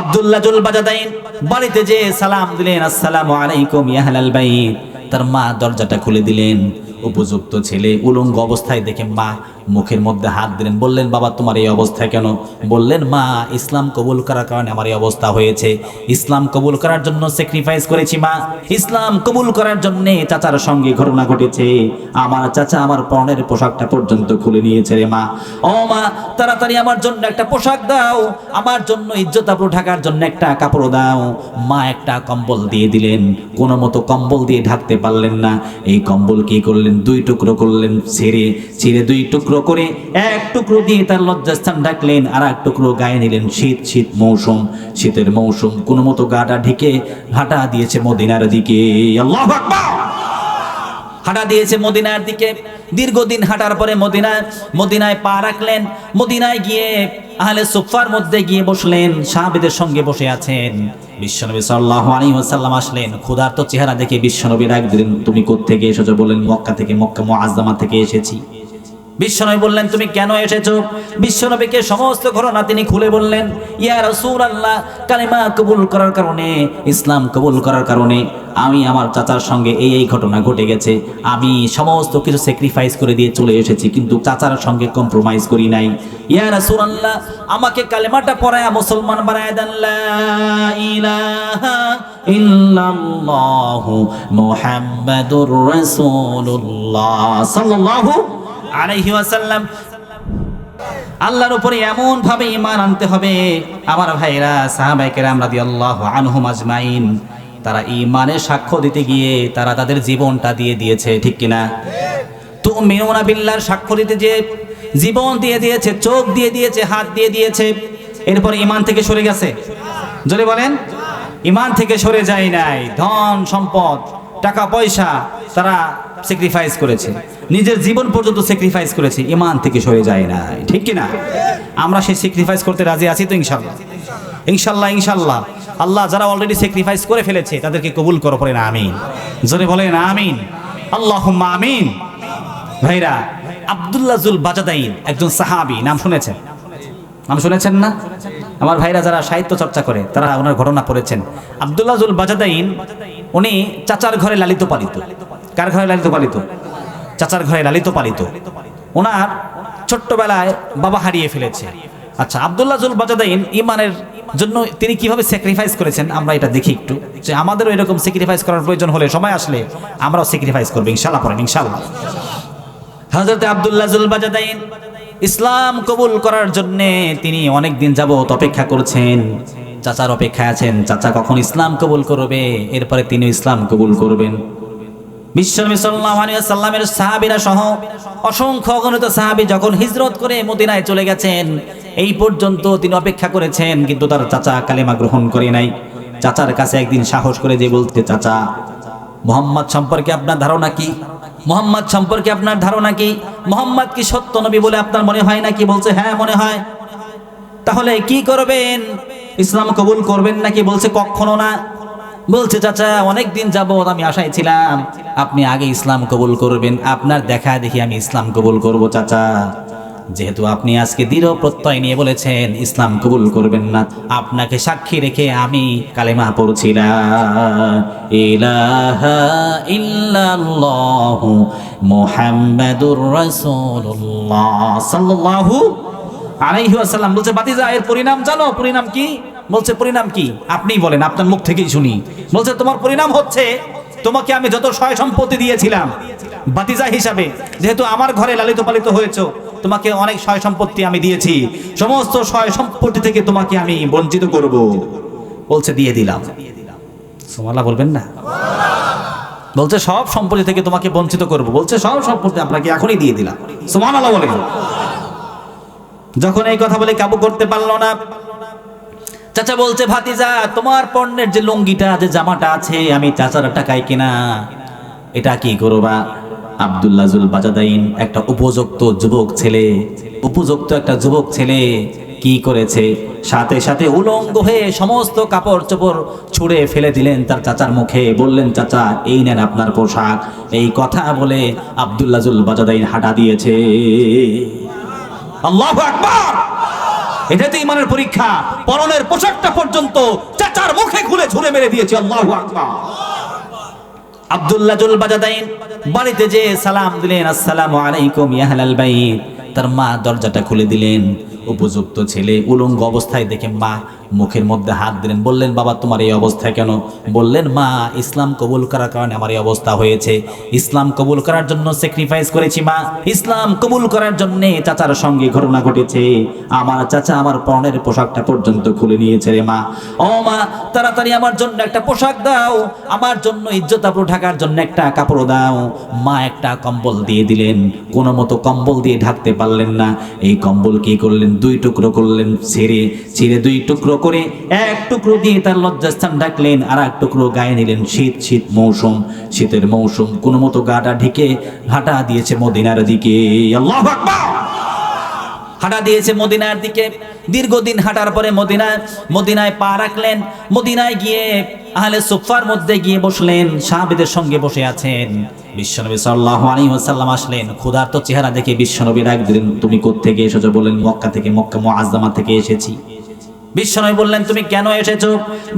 Abdullah joule বাজাদাইন বাড়িতে যে সালাম দিলেন, আসসালামু আলাইকুম ইয়াহলাল বাইত। তার মা দরজাটা খুলে দিলেন। উপযুক্ত ছেলে উলঙ্গ অবস্থায় দেখে মা মুখের মধ্যে হাত দিলেন, বললেন, বাবা, তোমার এই অবস্থা কেন? বললেন, মা, ইসলাম কবুল করার কারণে আমার এই অবস্থা হয়েছে। ইসলাম কবুল করার জন্য স্যাক্রিফাইস করেছি, মা। ইসলাম কবুল করার জন্য চাচার সঙ্গে ঘটনা ঘটেছে। আমার চাচা আমার পরনের পোশাকটা পর্যন্ত খুলে নিয়েছে রে, মা। ও, মা, তাড়াতাড়ি আমার জন্য একটা পোশাক দাও। আমার জন্য ইজ্জত আবরু ঢাকার জন্য একটা কাপড় দাও। মা একটা কম্বল দিয়ে দিলেন। কোনো মতো কম্বল দিয়ে ঢাকতে পারলেন না। এই কম্বল কি করলেন? দুই টুকরো করলেন ছেড়ে। ছেড়ে দুই টুকরো করে এক টুকরো দিয়ে তার লজ্জাস্থান ঢাকলেন আর এক টুকরো গায়ে নিলেন শীত শীত মৌসুম। শীতের মৌসুম কোনো মতো গাটা ঢেকে হাঁটা দিয়েছে মদিনার দিকে। আল্লাহ হাঁটা দিয়েছে মদিনার দিকে। দীর্ঘদিন হাঁটার পরে মদিনায় মদিনায় পা রাখলেন। মদিনায় গিয়ে আহলে সুফার মধ্যে গিয়ে বসলেন, সাহাবিদের সঙ্গে বসে আছেন। বিশ্বনবী সাল্লাল্লাহু আলাইহি ওয়াসাল্লাম আসলেন, ক্ষুধার্ত চেহারা দেখে বিশ্বনবী ডাক দিলেন, তুমি কোত্থেকে এসেছ? বললেন, মক্কা থেকে, মক্কা মুআজ্জামা থেকে এসেছি। বিশ্বনবী বললেন, তুমি কেন এসেছ? বিশ্বনবীকে সমস্ত ঘটনা তিনি খুলে বললেন, ইয়া রাসূলুল্লাহ, কালিমা কবুল করার কারণে, ইসলাম কবুল করার কারণে আমি আমার চাচার সঙ্গে এই এই ঘটনা ঘটে গেছে। আমি সমস্ত কিছু স্যাক্রিফাইস করে দিয়ে চলে এসেছি, কিন্তু চাচার সঙ্গে কম্প্রোমাইজ করি নাই। ইয়া রাসূলুল্লাহ, আমাকে কালেমাটা পড়ায়া মুসলমান বানায় দেন, লা ইলাহা ইল্লাল্লাহু মুহাম্মাদুর রাসূলুল্লাহ সাল্লাল্লাহু আলাইহি ওয়াসাল্লাম, আল্লাহর উপরে এমন ভাবে ঈমান আনতে হবে। আমার ভাইরা সাহাবায়ে কেরাম রাদিয়াল্লাহু আনহুম আজমাইন, তারা ঈমানের সাক্ষ্য দিতে গিয়ে তারা তাদের জীবনটা দিয়ে দিয়েছে, ঠিক কিনা? তো মেনুনা বিল্লার সাক্ষ্য দিতে যে জীবন দিয়ে দিয়েছে, চোখ দিয়ে দিয়েছে, হাত দিয়ে দিয়েছে, এরপর ঈমান থেকে সরে গেছে? জোরে বলেন, ঈমান থেকে সরে যায় নাই। ধন সম্পদ, টাকা পয়সা, তারা স্যাক্রিফাইস করেছে। নিজের জীবন পর্যন্ত স্যাক্রিফাইস করেছে, ইমান থেকে সরে যায় না ঠিক কি না? আমরা সেই স্যাক্রিফাইস করতে রাজি আছি তো ইনশাল্লাহ? ইনশাল্লাহ ইনশাল্লাহ। আল্লাহ যারা অলরেডি স্যাক্রিফাইস করে ফেলেছে, তাদেরকে কবুল করো পরে না, আমিন। জোরে বলেন, আমিন। আল্লাহ আমিন। ভাইরা, আব্দুল্লাহ জুল বাজাদাইন, একজন সাহাবি, নাম শুনেছেন? নাম শুনেছেন না? আমার ভাইরা যারা সাহিত্য চর্চা করে, তারা ওনার ঘটনা পড়েছেন। আব্দুল্লাহ জুল বাজাদাইন, উনি চাচার ঘরে লালিত পালিত। কার ঘরে লালিত পালিত? চাচার ঘরে লালিত পালিত। ওনার ছোট্টবেলায় বাবা হারিয়ে ফেলেছে। আচ্ছা আব্দুল্লাহ জুল বাজাদাইন ইমানের জন্য তিনি কীভাবে স্যাক্রিফাইস করেছেন? আমরা এটা দেখি একটু। যে আমাদেরও এরকম স্যাক্রিফাইস করার প্রয়োজন হলে সময় আসলে আমরাও স্যাক্রিফাইস করব ইনশাল্লাহ পড়েন ইনশাল্লাহ হজরত আব্দুল্লাহ জুল বাজাদাইন ইসলাম কবুল করার জন্য তিনি অনেক দিন যাবত অপেক্ষা করছেন। চাচার অপেক্ষায় আছেন। চাচা কখন ইসলাম কবুল করবে? এরপরে তিনি ইসলাম কবুল করবেন। বিশ্বনবী সাল্লাল্লাহু আলাইহি সাল্লামের সাহাবীরা সহ অসংখ্য অগণিত সাহাবী যখন হিজরত করে মদিনায় চলে গেছেন, এই পর্যন্ত তিনি অপেক্ষা করেছেন, কিন্তু তার চাচা কালেমা গ্রহণ করে নাই। চাচার কাছে একদিন সাহস করে যে বলতে, চাচা, মোহাম্মদ সম্পর্কে আপনার ধারণা কি? মোহাম্মদ সম্পর্কে আপনার ধারণা কি? মোহাম্মদ কি সত্য নবী বলে আপনার মনে হয় নাকি? বলছে হ্যাঁ মনে হয়। তাহলে কি করবেন? ইসলাম কবুল করবেন নাকি? বলছে, কখনো না। বলছে, চাচা অনেক দিন আমি আশায় ছিলাম, আপনি আগে ইসলাম কবুল করবেন, আপনার দেখা দেখি আমি ইসলাম কবুল করব, চাচা। যেহেতু আপনি আজকে দৃঢ় প্রত্যয় নিয়ে বলেছেন, ইসলাম কবুল করবেন না, আপনাকে সাক্ষী রেখে আমি কালেমা পড়ছিলাম। ইলাহা বলছে, বাতিজা, এর পরিণাম জানো, পরিণাম কি? বলছে, পরিণাম কি? আপনিই বলেন, আপনার মুখ থেকেই শুনি। বলছে, তোমার পরিণাম হচ্ছে, তোমাকে আমি যত সয় সম্পত্তি দিয়েছিলাম বাতিজা হিসাবে, যেহেতু আমার ঘরে লালিত পালিত হয়েছ, তোমাকে অনেক সয় সম্পত্তি আমি দিয়েছি, সমস্ত সয় সম্পত্তি থেকে তোমাকে আমি বঞ্চিত করব। বলছে, দিয়ে দিলাম। সোমালা বলবেন না? বলছে, সব সম্পত্তি থেকে তোমাকে বঞ্চিত করব। বলছে, সব সম্পত্তি আপনাকে এখনই দিয়ে দিলাম। সোমান আল্লাহ বলে যখন এই কথা বলে কাবু করতে পারল না চাচা বলছে, ভাতিজা, তোমার পণ্যের যে লুঙ্গিটা, যে জামাটা আছে, আমি চাচার টাকায় কিনা? এটা কি করবা? আব্দুল্লাজুল বাজাদাইন, একটা উপযুক্ত যুবক ছেলে, উপযুক্ত একটা যুবক ছেলে কি করেছে? সাথে সাথে উলঙ্গ হয়ে সমস্ত কাপড় চোপড় ছুঁড়ে ফেলে দিলেন তার চাচার মুখে। বললেন, চাচা, এই নেন আপনার পোশাক। এই কথা বলে আব্দুল্লাজুল বাজাদাইন হাঁটা দিয়েছে। আল্লাহু আকবার! এটা তো ইমানের পরীক্ষা, পরনের পোশাকটা পর্যন্ত চাচার মুখে খুলে ঝুলে মেরে দিয়েছে, আল্লাহু আকবার। আব্দুল্লাহ জুল বাজাদাইন বাড়িতে যে সালাম দিলেন, আসসালামু আলাইকুম ইয়াহলাল বাইত। তার মা দরজাটা খুলে দিলেন। উপযুক্ত ছেলে উলঙ্গ অবস্থায় দেখে মা মুখের মধ্যে হাত দিলেন, বললেন, বাবা, তোমার এই অবস্থায় কেন? বললেন, মা, ইসলাম কবুল করার কারণে আমার এই অবস্থা হয়েছে। ইসলাম কবুল করার জন্য স্যাক্রিফাইস করেছি, মা। ইসলাম কবুল করার জন্য চাচার সঙ্গে ঘটনা ঘটেছে। আমার চাচা আমার পরনের পোশাকটা পর্যন্ত খুলে নিয়েছে রে, মা। ও, মা, তাড়াতাড়ি আমার জন্য একটা পোশাক দাও। আমার জন্য ইজ্জত আবরু ঢাকার জন্য একটা কাপড় দাও। মা একটা কম্বল দিয়ে দিলেন। কোনো মতো কম্বল দিয়ে ঢাকতে পারলেন না। এই কম্বল কি করলেন? দুই টুকরো করলেন ছেড়ে ছেড়ে দুই টুকরো করে এক টুকরো দিয়ে তার লজ্জাস্থান ঢাকলেন আর এক টুকরো গায়ে নিলেন শীত শীত মৌসুম। শীতের মৌসুম, কোনো মতো গাটা ঢেকে হাঁটা দিয়েছে মদিনার দিকে। হাঁটা দিয়েছে মদিনার দিকে। দীর্ঘদিন হাঁটার পরে মদিনায় মদিনায় পা রাখলেন। মদিনায় গিয়ে আহলে সুফার মধ্যে গিয়ে বসলেন, সাহাবেদের সঙ্গে বসে আছেন। বিশ্বনবী সাল্লাল্লাহু আলাইহি ওয়াসাল্লাম আসলেন, ক্ষুধার্ত চেহারা দেখে বিশ্বনবী ডাক দিলেন, তুমি কোত্থেকে এসেছ? বললেন, মক্কা থেকে, মক্কা মুআজ্জামা থেকে এসেছি। বিশ্বনবী বললেন, তুমি কেন এসেছ?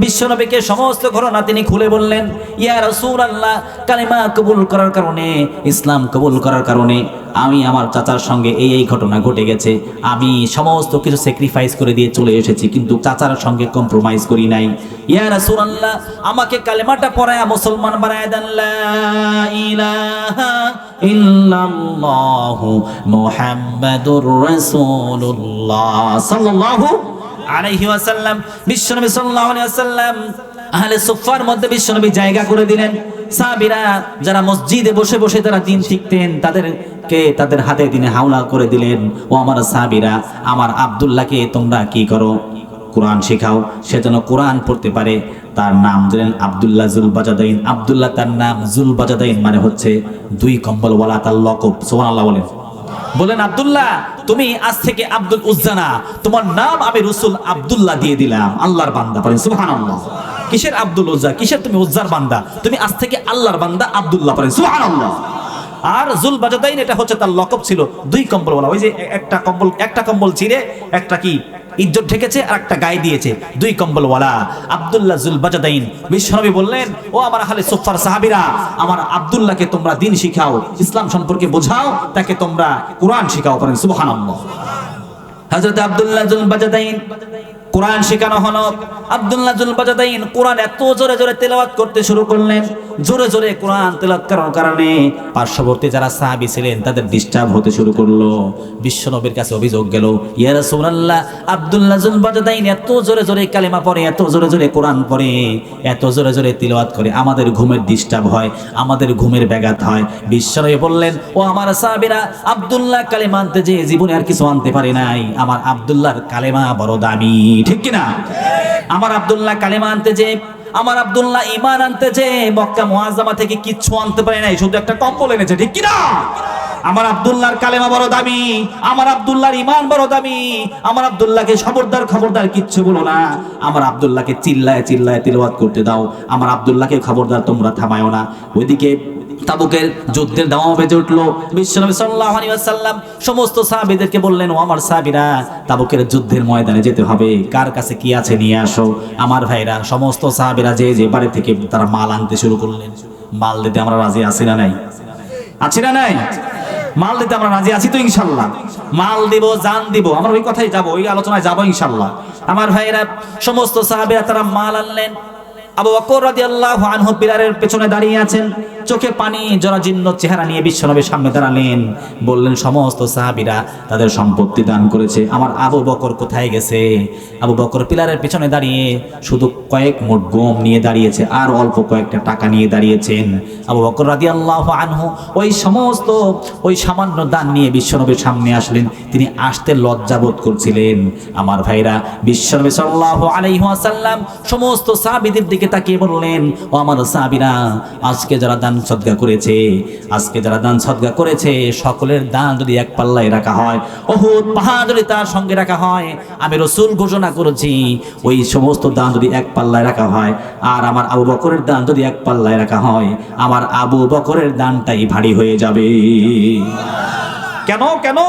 বিশ্বনবীকে সমস্ত ঘটনা তিনি খুলে বললেন, ইয়া রাসূল আল্লাহ কালিমা কবুল করার কারণে, ইসলাম কবুল করার কারণে আমি আমার চাচার সঙ্গে এই এই ঘটনা ঘটে গেছে। আমি সমস্ত কিছু স্যাক্রিফাইস করে দিয়ে চলে এসেছি, কিন্তু চাচার সঙ্গে কম্প্রোমাইজ করি নাই। ইয়া রাসূল আল্লাহ আমাকে কালেমাটা পড়ায়া মুসলমান বানায় দেন, লা ইলাহা ইল্লাল্লাহু মুহাম্মাদুর রাসূলুল্লাহ সাল্লাল্লাহু আলাইহি ওয়াসাল্লাম সাল্লাল্লাহু আলাইহি ওয়াসাল্লাম আহলে সুফার মধ্যে জায়গা করে দিলেন। সাহাবীরা যারা মসজিদে বসে বসে তারা দিন শিখতেন তাদের হাতে দিনে হাওলা করে দিলেন। ও আমার সাহাবীরা, আমার আব্দুল্লাহকে তোমরা কি করো? কোরআন শেখাও। সে যেন কোরআন পড়তে পারে, তার নাম দিলেন আব্দুল্লাহ জুল বাজাদাইন আব্দুল্লাহ তার নাম জুল বাজাদাইন মানে হচ্ছে দুই কম্বলওয়ালা, তার লকব। সুবহানাল্লাহ বলেন। বলেন, আব্দুল্লাহ, তুমি আজ থেকে আব্দুল উজ্জানা। তোমার নাম আমি রসুল আব্দুল্লাহ দিয়ে দিলাম। আল্লাহর বান্দা পড়েন সুবহানাল্লাহ। কিসের আব্দুল উজ্জা? কিসের তুমি উজ্জার বান্দা? তুমি আজ থেকে আল্লাহর বান্দা আব্দুল্লাহ পড়েন সুবহানাল্লাহ। আর জুল বাজাদাইন এটা হচ্ছে তার লকব ছিল দুই কম্বল বলা ওই যে একটা কম্বল একটা কম্বল ছিঁড়ে, একটা কি? ইজ্জত ঢেকেছে আর একটা গায়ে দিয়েছে। দুই কম্বলওয়ালা, আব্দুল্লাহ জুল বাজাদাইন বিশ্বনবী বললেন, ও আমার আহলে সুফার সাহাবীরা, আমার আব্দুল্লাহকে তোমরা দিন শিখাও, ইসলাম সম্পর্কে বোঝাও, তাকে তোমরা কোরআন শিখাও করেন সুবহানাল্লাহ। হযরত আব্দুল্লাহ জুল বাজাদাইন কোরআন শেখানো হলো। আব্দুল্লাহ জুল বাজাদাইন কোরআন এত জোরে জোরে তেলাওয়াত করতে শুরু করলেন। জোরে জোরে কোরআন তেলাওয়াত করার কারণে পার্শ্ববর্তী যারা সাহাবী ছিলেন, তাদের ডিস্টার্ব হতে শুরু করল। বিশ্বনবীর কাছে অভিযোগ গেল, ইয়া রাসূলুল্লাহ, আব্দুল্লাহ জুল এত জোরে জোরে কালেমা পড়ে, এত জোরে জোরে কোরআন পড়ে, এত জোরে জোরে তিলাওয়াত করে, আমাদের ঘুমের ডিস্টার্ব হয়, আমাদের ঘুমের ব্যাঘাত হয়। বিশ্বনবী বললেন, ও আমার সাহাবীরা, আব্দুল্লাহ কালেমা আনতে যে জীবনে আর কিছু আনতে পারে নাই। আমার আব্দুল্লাহর কালেমা বড় দামি, ঠিক কিনা? আমার আব্দুল্লাহ কালেমা আনতে যে আমার আব্দুল্লাহ ইমান আনতে যে মক্কা মুআজ্জামা থেকে কিচ্ছু আনতে পারে নাই, শুধু একটা কম্বল এনেছে, ঠিক কিনা? আমার আব্দুল্লাহর কালেমা বড় দামি, আমার আব্দুল্লাহর ইমান বড় দামি, আমার আব্দুল্লাহকে খবরদার খবরদার কিচ্ছু বলো না। আমার আব্দুল্লাহকে চিল্লায় চিল্লায় তিলবাদ করতে দাও, আমার আব্দুল্লাহকে খবরদার তোমরা থামায়ো না। ওইদিকে তাবুকের যুদ্ধের দাওয়া বেজে উঠল। বিশ্বনবী সাল্লাল্লাহু আলাইহি ওয়াসাল্লাম সমস্ত সাহাবীদেরকে বললেন, ও আমার সাহাবীরা, তাবুকের যুদ্ধের ময়দানে যেতে হবে। কার কাছে কি আছে নিয়ে আসো? আমার ভাইরা, সমস্ত সাহাবীরা যে যে বাড়ি থেকে তারা মাল আনতে শুরু করলেন। মাল দিতে আমরা রাজি আছি না নাই? আছি না নাই? মাল দিতে আমরা রাজি আছি তো ইনশাল্লাহ। মাল দিব, জান দিব, আমরা ওই কথাই যাব, ওই আলোচনায় যাব ইনশাল্লাহ। আমার ভাইরা, সমস্ত সাহাবীরা তারা মাল আনলেন। আবু বকর রাদিয়াল্লাহু আনহু পিলারের পেছনে দাঁড়িয়ে আছেন। চোখে পানি জরাজীর্ণ চেহারা নিয়ে বিশ্বনবীর সামনে দাঁড়ালেন। বললেন, সমস্ত সাহাবীরা তাদের সম্পত্তি দান করেছে। আমার আবু বকর কোথায় গেছে? আবু বকর পিলারের পেছনে দাঁড়িয়ে শুধু কয়েক মোট গম নিয়ে দাঁড়িয়েছে, আর অল্প কয়েকটা টাকা নিয়ে দাঁড়িয়েছেন। আবু বকর রাদিয়াল্লাহু আনহু ওই সমস্ত, ওই সামান্য দান নিয়ে বিশ্বনবীর সামনে আসলেন। তিনি আসতে লজ্জাবোধ করছিলেন। আমার ভাইরা, বিশ্বনবী সাল্লাল্লাহু আলাইহি ওয়াসাল্লাম, সমস্ত সাহাবীদের দিকে তাকিয়ে বললেন, ও আমার সাহাবীরা, আজকে যারা দান সদকা করেছে, আজকে যারা দান সদকা করেছে, সকলের দান যদি এক পাল্লায় রাখা হয় ওহুদ পাহাড় যদি তার সঙ্গে রাখা হয়, আমি রসুল ঘোষণা করেছি, ওই সমস্ত দান যদি এক পাল্লায় রাখা হয়, আর আমার আবু বকরের দান যদি এক পাল্লায় রাখা হয়, আমার আবু বকরের দানটাই ভারী হয়ে যাবে। কেন কেন?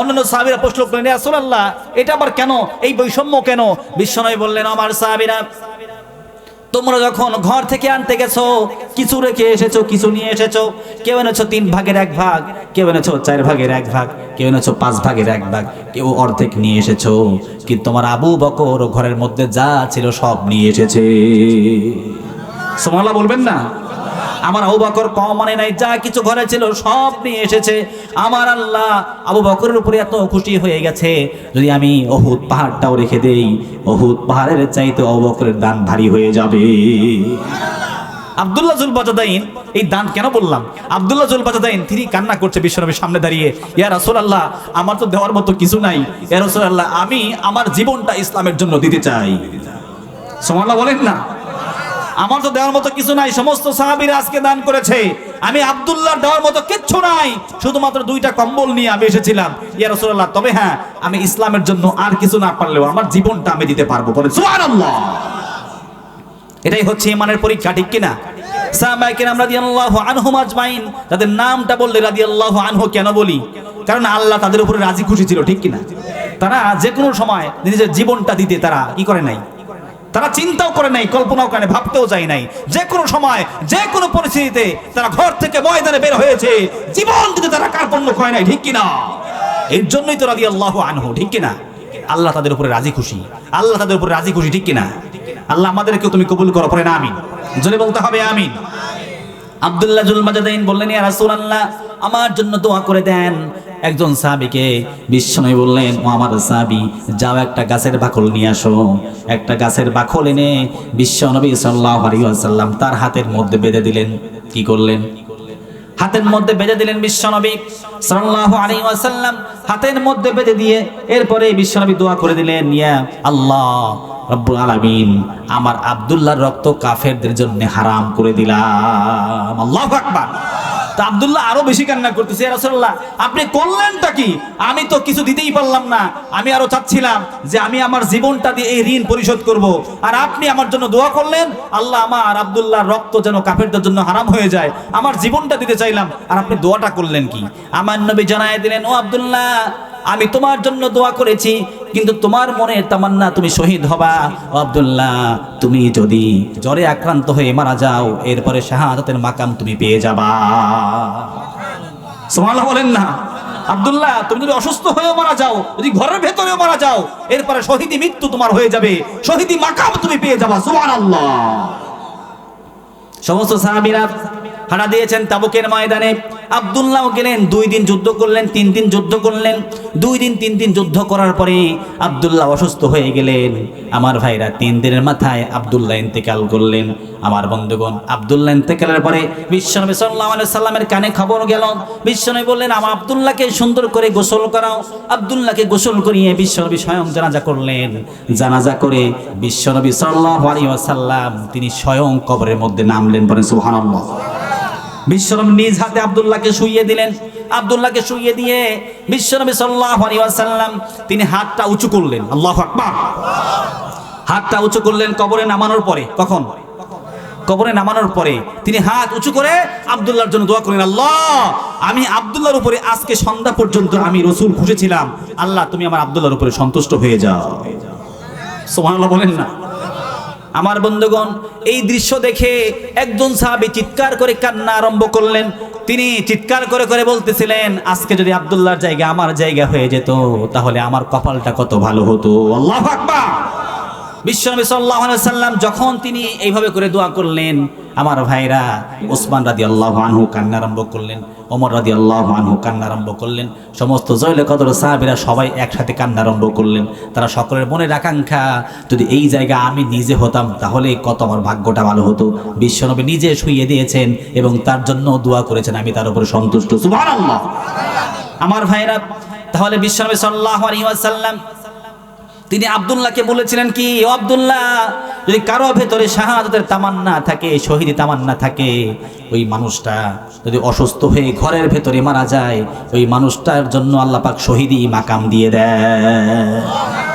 অন্যান্য সাহাবিরা প্রশ্ন করলেন রাসূলুল্লাহ, এটা আবার কেন? এই বৈষম্য কেন? বিশ্বনবী বললেন আমার সাহাবিরা তোমরা যখন ঘর থেকে আনতে গেছো, কিছু রেখে এসেছ, কিছু নিয়ে এসেছ, কেউ এনেছো তিন ভাগের এক ভাগ, কেউ এনেছো চার ভাগের এক ভাগ, কেউ এনেছো পাঁচ ভাগের এক ভাগ, কেউ অর্ধেক নিয়ে এসেছ, কিন্তু তোমার আবু বকর ঘরের মধ্যে যা ছিল সব নিয়ে এসেছে। সোমালা বলবেন না? আমার আবু বকর কম মানে নাই, যা কিছু ঘরে ছিল সব নিয়ে এসেছে। আমার আল্লাহ আবু বকরের উপরে এত খুশি হয়ে গেছে। যদি আমি অহুদ পাহাড়টাও রেখে দেই, অহুদ পাহাড়ের চাইতে আবু বকরের দান ভারী হয়ে যাবে। আব্দুল্লাহ জুল বাজাদাইন এই দান কেন বললাম? আব্দুল্লাহ জুল বাজাদাইন তিনি কান্না করছে বিশ্বনবীর সামনে দাঁড়িয়ে। ইয়া রাসূলুল্লাহ, আমার তো দেওয়ার মতো কিছু নাই। ইয়া রাসূলুল্লাহ, আমি আমার জীবনটা ইসলামের জন্য দিতে চাই। সুবহানাল্লাহ বলেন না। আমার তো দেওয়ার মতো কিছু নাই, সমস্ত সাহাবীরা আজকে দান করেছে। আমি আব্দুল্লাহ দেওয়ার মতো কিচ্ছু নাই, শুধুমাত্র দুইটা কম্বল নিয়ে আমি এসেছিলাম। ইয়া রাসূলুল্লাহ, তবে হ্যাঁ আমি ইসলামের জন্য আর কিছু না পারলেও আমার জীবনটা আমি দিতে পারব সুবহানাল্লাহ। এটাই হচ্ছে ইমানের পরীক্ষা, ঠিক কিনা? তাদের নামটা বললে রাদিয়াল্লাহু আনহু কেন বলি? কারণ আল্লাহ তাদের উপরে রাজি খুশি ছিল, ঠিক কিনা? তারা যে কোনো সময় নিজের জীবনটা দিতে তারা কি করে নাই? তারা চিন্তাও করে নাই, কল্পনাও করে ভাবতেও যায় নাই। যে কোনো সময়, যে কোনো পরিস্থিতিতে তারা ঘর থেকে ময়দানে বের হয়েছে, জীবন দিতে তারা কার্পণ্য করে নাই, ঠিক কিনা? এর জন্যই তো রাজি আল্লাহ আনহু, ঠিক কিনা? আল্লাহ তাদের উপরে রাজি খুশি। আল্লাহ তাদের উপরে রাজি খুশি, ঠিক কিনা? আল্লাহ আমাদেরকেও তুমি কবুল করো পরে না, আমিন। জোরে বলতে হবে, আমিন। আব্দুল্লাহ জুল মাজাদাইন বললেন, ইয়া রাসূলুল্লাহ, আমার জন্য দোয়া করে দেন। একজন সাহাবীকে বিশ্বনবী বললেন, ও আমার সাহাবী, যাও একটা গাছের বাকল নিয়ে আসো। একটা গাছের বাকল এনে বিশ্বনবী সাল্লাল্লাহু আলাইহি ওয়াসাল্লাম তার হাতের মধ্যে বেঁধে দিলেন। কি করলেন? হাতের মধ্যে বেঁধে দিলেন বিশ্বনবী সাল্লাল্লাহু আলাইহি ওয়াসাল্লাম। হাতের মধ্যে বেঁধে দিয়ে এরপরে বিশ্বনবী দোয়া করে দিলেন, ইয়া আল্লাহ রব্বুল আলামিন, আমার আব্দুল্লাহর রক্ত কাফেরদের জন্য হারাম করে দিলাম। আল্লাহু আকবার। তা আব্দুল্লাহ আরও বেশি কান্না করতেছে রাসূলুল্লাহ, আপনি করলেনটা কি? আমি তো কিছু দিতেই পারলাম না। আমি আরও চাচ্ছিলাম যে আমি আমার জীবনটা দিয়ে এই ঋণ পরিশোধ করব। আর আপনি আমার জন্য দোয়া করলেন, আল্লাহ আমার আব্দুল্লাহর রক্ত যেন কাফেরদের জন্য হারাম হয়ে যায়। আমার জীবনটা দিতে চাইলাম, আর আপনি দোয়াটা করলেন কি? আমার নবী জানায় দিলেন, ও আবদুল্লাহ, আমি তোমার জন্য দোয়া করেছি কিন্তু তোমার মনের তামান্না, তুমি শহীদ হবা। আব্দুল্লাহ, তুমি যদি জ্বরে আক্রান্ত হয়ে মারা যাও, এরপরে শাহাদাতের মাকাম তুমি পেয়ে যাবা। সুবহানাল্লাহ বলেন না। আব্দুল্লাহ, তুমি যদি অসুস্থ হয়েও মারা যাও, যদি ঘরের ভেতরেও মারা যাও, এরপরে শহীদি মৃত্যু তোমার হয়ে যাবে। শহীদি মাকাম তুমি পেয়ে যাবা। সুবহানাল্লাহ। সমস্ত সাহাবীরা হারা দিয়েছেন তাবুকের ময়দানে। আব্দুল্লাহ গেলেন, দুই দিন যুদ্ধ করলেন, তিন দিন যুদ্ধ করলেন। দুই দিন, তিন দিন যুদ্ধ করার পরে আব্দুল্লাহ অসুস্থ হয়ে গেলেন। আমার ভাইরা তিন দিনের মাথায় আব্দুল্লাহ ইন্তেকাল করলেন। আমার বন্ধুগণ, আবদুল্লাহ ইন্তেকালের পরে বিশ্বনবী আলাইহি সাল্লামের কানে খবর গেল। বিশ্বনবী বললেন, আমার আব্দুল্লাহকে সুন্দর করে গোসল করাও। আবদুল্লাহকে গোসল করিয়ে বিশ্বনবী স্বয়ং জানাজা করলেন। জানাজা করে বিশ্বনবী সাল্লাল্লাহু আলাইহি ওয়াসাল্লাম তিনি স্বয়ং কবরের মধ্যে নামলেন বলেন, সুবহানাল্লাহ। বিশ্বনবী নিজ হাতে আব্দুল্লাহকে শুইয়ে দিলেন। আব্দুল্লাহকে শুইয়ে দিয়ে বিশ্বনবী ওয়াসাল্লাম তিনি হাতটা উঁচু করলেন। আল্লাহ হাতটা উঁচু করলেন কবরে নামানোর পরে। কখন? কবরে নামানোর পরে। তিনি হাত উঁচু করে আব্দুল্লাহর জন্য দোয়া করেন আল্লাহ, আমি আব্দুল্লাহর উপরে আজকে সন্ধ্যা পর্যন্ত আমি রসুল খুঁজেছিলাম। আল্লাহ, তুমি আমার আব্দুল্লাহর উপরে সন্তুষ্ট হয়ে যাও। সুবহানাল্লাহ বলেন না। আমার বন্ধুগণ, এই দৃশ্য দেখে একজন সাহাবি চিৎকার করে কান্না আরম্ভ করলেন। তিনি চিৎকার করে করে বলতেছিলেন, আজকে যদি আবদুল্লাহর জায়গা আমার জায়গা হয়ে যেত, তাহলে আমার কপালটা কত ভালো হতো। আল্লাহ আকবার! বিশ্বনবী সাল্লাল্লাহু আলাইহি সাল্লাম যখন তিনি এইভাবে করে দোয়া করলেন আমার ভাইরা ওসমান রাদিয়াল্লাহু আনহু কান্না আরম্ভ করলেন, ওমর রাদিয়াল্লাহু আনহু কান্না আরম্ভ করলেন, সমস্ত জয়লে কদর সাহাবীরা সবাই একসাথে কান্না আরম্ভ করলেন। তারা সকলের মনের আকাঙ্ক্ষা, যদি এই জায়গা আমি নিজে হতাম, তাহলে কত আমার ভাগ্যটা ভালো হতো। বিশ্বনবী নিজে শুইয়ে দিয়েছেন এবং তার জন্য দোয়া করেছেন, আমি তার উপরে সন্তুষ্ট। আমার ভাইরা, তাহলে বিশ্বনবী সাল্লাল্লাহু আলাইহি ওয়াসাল্লাম তিনি আবদুল্লাহকে বলেছিলেন কি আবদুল্লাহ, যদি কারও ভেতরে শাহাদাতের তামান্না থাকে, শহীদ তামান্না থাকে, ওই মানুষটা যদি অসুস্থ হয়ে ঘরের ভেতরে মারা যায়, ওই মানুষটার জন্য আল্লাহ শহীদই শহীদি মাকাম দিয়ে দেয়